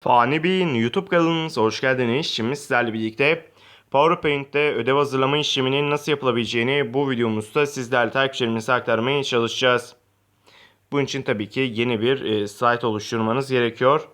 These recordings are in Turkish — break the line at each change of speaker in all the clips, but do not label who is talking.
Fani Bey'in YouTube kanalımıza hoş geldiniz. Şimdi sizlerle birlikte PowerPoint'te ödev hazırlama işleminin nasıl yapılabileceğini bu videomuzda sizlerle takipçilerimize aktarmaya çalışacağız. Bunun için tabii ki yeni bir e, site oluşturmanız gerekiyor.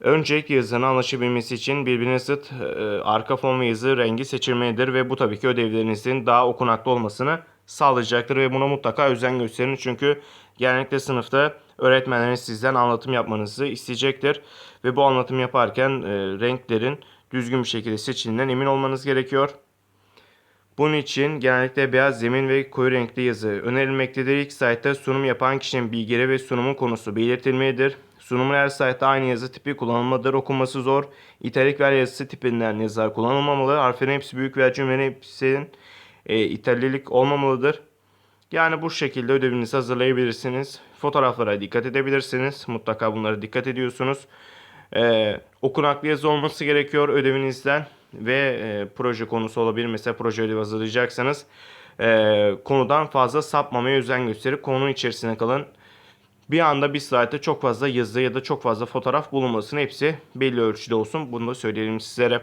Öncelikle yazının anlaşabilmesi için birbirine zıt e, arka fon ve yazı rengi seçilmelidir ve bu tabii ki ödevlerinizin daha okunaklı olmasını sağlayacaktır ve buna mutlaka özen gösterin çünkü genellikle sınıfta öğretmenleriniz sizden anlatım yapmanızı isteyecektir ve bu anlatım yaparken e, renklerin düzgün bir şekilde seçildiğinden emin olmanız gerekiyor. Bunun için genellikle beyaz zemin ve koyu renkli yazı önerilmektedir. İlk site'de sunum yapan kişinin bilgileri ve sunumun konusu belirtilmelidir. Sunumun her site'de aynı yazı tipi kullanılmalıdır. Okunması zor. İtalik ver yazısı tipinden yazılar kullanılmamalı. Harflerin hepsi büyük ve cümlenin hepsinin e, italilik olmamalıdır. Yani bu şekilde ödevinizi hazırlayabilirsiniz. Fotoğraflara dikkat edebilirsiniz. Mutlaka bunlara dikkat ediyorsunuz. Ee, okunaklı yazı olması gerekiyor ödevinizden ve e, proje konusu olabilir. Mesela proje ödevi hazırlayacaksanız e, konudan fazla sapmamaya özen gösterip konunun içerisine kalın. Bir anda bir slaytta çok fazla yazı ya da çok fazla fotoğraf bulunmasın. Hepsi belli ölçüde olsun. Bunu da söyleyelim sizlere.